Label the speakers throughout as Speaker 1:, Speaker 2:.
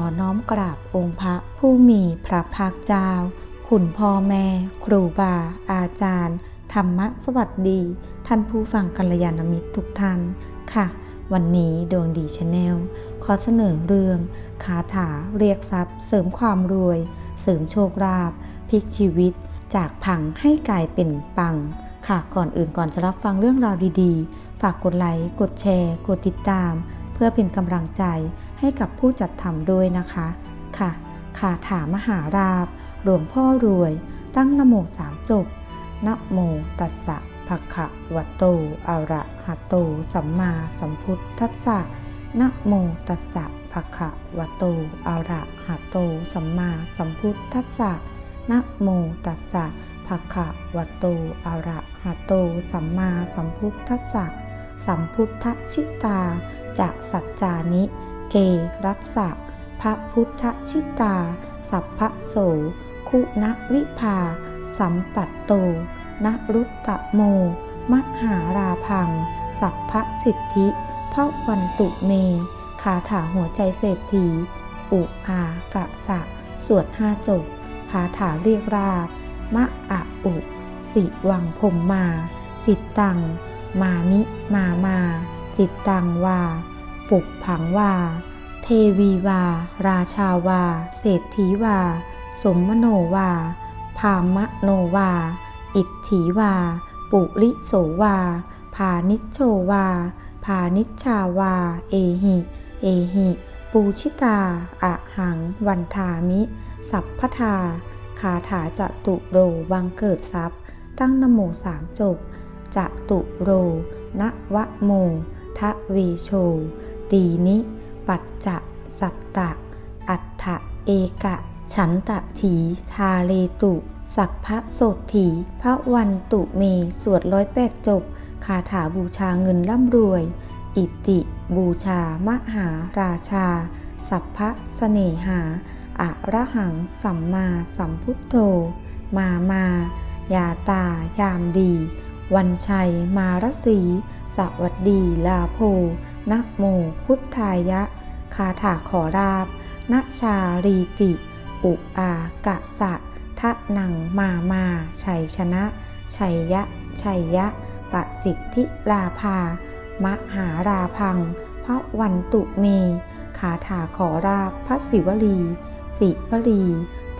Speaker 1: อน้อมกราบองค์พระผู้มีพระภาคเจ้าคุณพ่อแม่ ครูบา อาจารย์ ธรรมะสวัสดี ท่านผู้ฟังกัลยาณมิตรทุกท่านค่ะ วันนี้ดวงดีชาแนลขอเสนอเรื่อง คาถาเรียกทรัพย์ เสริมความรวย เสริมโชคลาภพลิกชีวิต จากพังให้กลายเป็นปัง ค่ะก่อนอื่นก่อนจะรับฟังเรื่องราวดีๆ ฝากกดไลค์กดแชร์ กดติดตาม พื่อเป็นกำลังใจให้กับผู้จัดทำด้วยนะคะ ค่ะคาถามหาราบ หลวงพ่อรวย ตั้งนโมสามจบนะโมตัสสะภะคะวะโตอะระหะโต สัมมาสัมพุทธัสสะนะโมตัสสะภะคะวะโตอะระหะโต สัมมาสัมพุทธัสสะนะโมตัสสะภะคะวะโตอะระหะโต สัมมาสัมพุทธัสสะ สัมพุทธชิตาจะสัจจานิ เกรัสสะพระพุทธชิตา สัพพะโส คุณวิภา สัมปัตโตนรุตตะโม มหาราพัง สัพพะสิทธิพระวันตุเม คาถาหัวใจเศรษฐี อุอากะสะ สวดห้าจบ คาถาเรียกราบ มะอะอุ สิวังพมมา จิตตัง มามิ มามา จิตตังวา ปุกผังวา เทวีวา ราชาวา เศรษฐีวา สมมโนวา พามะโนวา อิทถีวา ปุริโสวา พานิชโชวา พานิชชาวา เอหิ เอหิ ปูชิตา อะหัง วันทามิ สัพพทาคาถาจะตุโรวังเกิดทรัพย์ ตั้งนโมสามจบ จะตุโรนวโมทวีโช ตีนิ ปัจจะสัตตะ อัฏฐเอกะ ฉันตะถีทาเลตุ สัพพะโสถีพระวันตุเม สวดร้อยแปดจบ คาถาบูชาเงินร่ำรวย อิติบูชามหาราชา สัพพะเสน่หาอะระหังสัมมาสัมพุทโธ มามา ยาตายามดี วันชัย มารสี สวัสดีลาโพนะโมพุทธายะ คาถาขอราบนชารีติ อุอากะสะทะนังมามาชัยชนะ ชัยยะ ชัยยะปสิทธิลาภา มหาราพังพระวันตุเมคาถาขอราบพระศิวลีสิวลี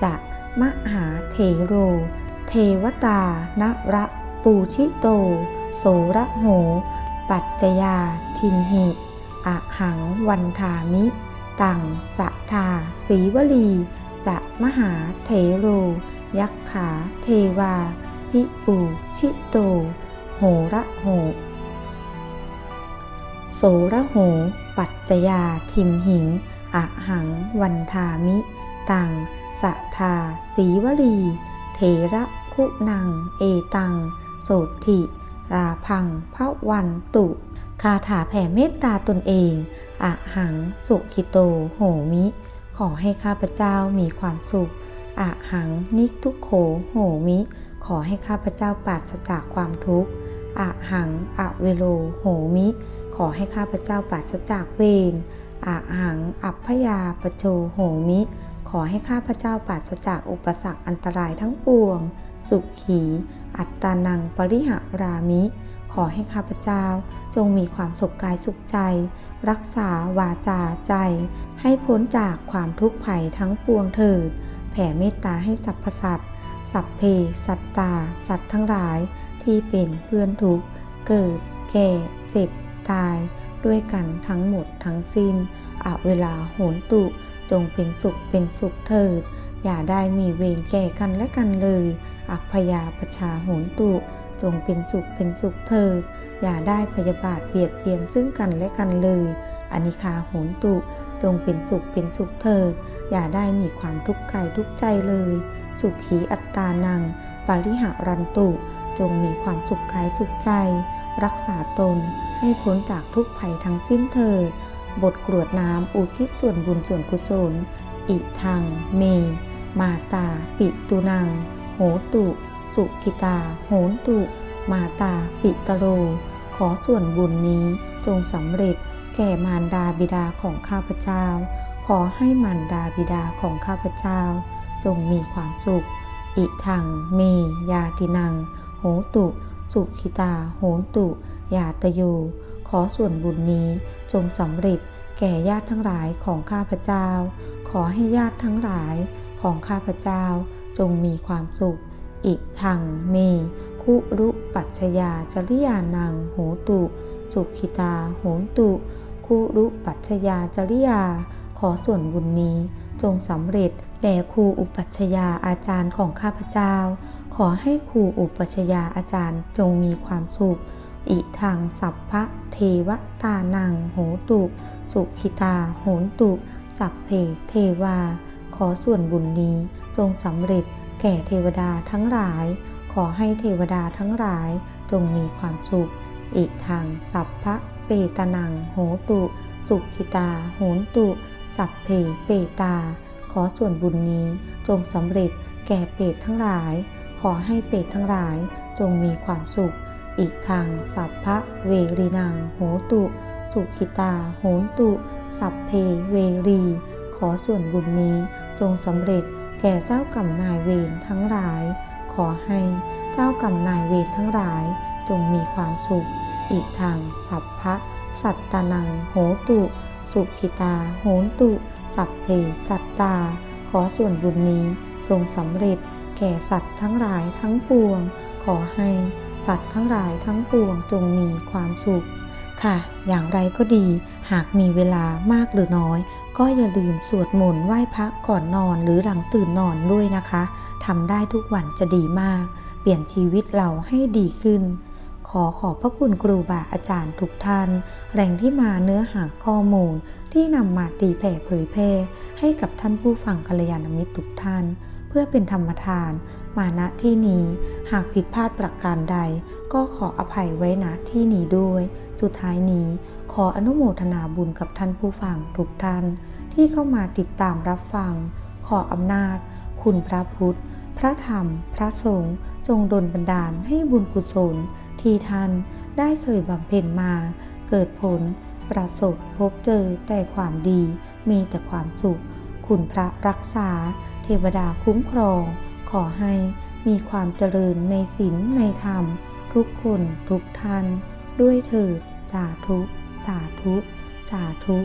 Speaker 1: จะมหาเทโร เทวตานระ ปูชิโต โสระโห ปัจจยา ทิมหิอะหังวันทามิ ตังสัทธาสีวลี จะมหาเทโร ยักขาเทวา พิปูชิโต โหระโห โสระโห ปัจจยา ทิมหิงอะหังวันทามิ ตังสัทธาสีวลี เถระคุณัง เอตัง โสถิราพังพระวันตุคาถาแผ่เมตตาตนเองอะหังสุขิโตโหมิ ขอให้ข้าพเจ้ามีความสุขอะหังนิทุโขโหมิ ขอให้ข้าพเจ้าปราศจากความทุกข์อะหังอะเวโลโหมิ ขอให้ข้าพเจ้าปราศจากเวรอะหังอัพยาปโชโหมิ ขอให้ข้าพเจ้าปราศจากอุปสรรคอันตรายทั้งปวง สุขี อัตตานังปริหารามิ ขอให้ข้าพเจ้าจงมีความสุขกายสุขใจ รักษาวาจาใจ ให้พ้นจากความทุกข์ภัยทั้งปวงเถิด แผ่เมตตาให้สรรพสัตว์สัพเพสัตตา สัตว์ทั้งหลายที่เป็นเพื่อนทุกข์เกิด แก่ เจ็บ ตาย ด้วยกันทั้งหมดทั้งสิ้นอาเวลาโหนตุจงเป็นสุขเป็นสุขเถิด อย่าได้มีเวรแก่กันและกันเลย อัพยาประชาโหนตุจงเป็นสุขเป็นสุขเถิดอย่าได้พยาบาทเบียดเบียนซึ่งกันและกันเลยอนิคาโหนตุจงเป็นสุขเป็นสุขเถิดอย่าได้มีความทุกข์กายทุกใจเลย สุขีอัตตานัง ปาริหารันตุ จงมีความสุขกายสุขใจ รักษาตนให้พ้นจากทุกภัยทั้งสิ้นเถิด บทกรวดน้ำอุทิศส่วนบุญส่วนกุศล อิทังเม มาตา ปิตุนัง โหตุ สุขิตา โหนตุ มาตา ปิตโร ขอส่วนบุญนี้จงสำเร็จ แก่มารดาบิดาของข้าพเจ้าขขอให้มารดาบิดาของข้าพเจ้า จงมีความสุข อิทังเมยาตินัง โหตุ สุขิตา โหนตุ ยาตโย ขอส่วนบุญนี้จงสำเร็จแก่ญาติทั้งหลายของข้าพเจ้า ขอให้ญาติทั้งหลายของข้าพเจ้า จงมีความสุข อิทังเม คุรุปัชยาจริยานัง โหตุ สุขิตา โหตุ คุรุปัชยาจริยา ขอส่วนบุญนี้ จงสำเร็จแด่ครูอุปัชยาอาจารย์ของข้าพเจ้า ขอให้ครูอุปัชยาอาจารย์จงมีความสุข อิทางสัพพะเทวตานัง โหตุ สุขิตา โหตุสัพเพเทวา ขอส่วนบุญนี้ จงสำเร็จแก่เทวดาทั้งหลาย ขอให้เทวดาทั้งหลายจงมีความสุข อิทางสัพพะเปตนังโหตุ สุขิตาโหนตุ สัพเพเปตา ขอส่วนบุญนี้จงสำเร็จแก่เปตทั้งหลาย ขอให้เปตทั้งหลายจงมีความสุขอีกทางสัพพะเวรีนังโหตุ สุขิตาโหนตุ สัพเพเวรี ขอส่วนบุญนี้จงสำเร็จ แก่เจ้ากรรมนายเวรทั้งหลาย ขอให้เจ้ากรรมนายเวรทั้งหลาย จงมีความสุขอีกทางสัพพะสัตตนังโหตุ สุขิตาโหนตุ สัพเพสัตตา ขอส่วนบุญนี้จงสำเร็จ แก่สัตว์ทั้งหลายทั้งปวง ขอให้สัตว์ทั้งหลายทั้งปวงจงมีความสุข ค่ะ อย่างไรก็ดี หากมีเวลามากหรือน้อย ก็อย่าลืมสวดมนต์ไหว้พระก่อนนอนหรือหลังตื่นนอนด้วยนะคะทำได้ทุกวันจะดีมาก เปลี่ยนชีวิตเราให้ดีขึ้น ขอขอบพระคุณครูบาอาจารย์ทุกท่าน แหล่งที่มาเนื้อหาข้อมูล ที่นำมาตีแผ่เผยแพร่ให้กับท่านผู้ฟังกัลยาณมิตรทุกท่าน เพื่อเป็นธรรมทาน มาณที่นี้ หากผิดพลาดประการใด ก็ขออภัยไว้ณที่นี้ด้วย สุดท้ายนี้ ขออนุโมทนาบุญกับท่านผู้ฟังทุกท่าน ที่เข้ามาติดตามรับฟัง ขออำนาจ คุณพระพุทธ พระธรรม พระสงฆ์จงดลบันดาลให้บุญกุศล ที่ท่านได้เคยบำเพ็ญมา เกิดผล ประสบพบเจอแต่ความดี มีแต่ความสุข คุณพระรักษา เทวดาคุ้มครอง ขอให้มีความเจริญในศีลในธรรม ทุกคนทุกท่าน ด้วยเถิด สาธุ สาธุ สาธุ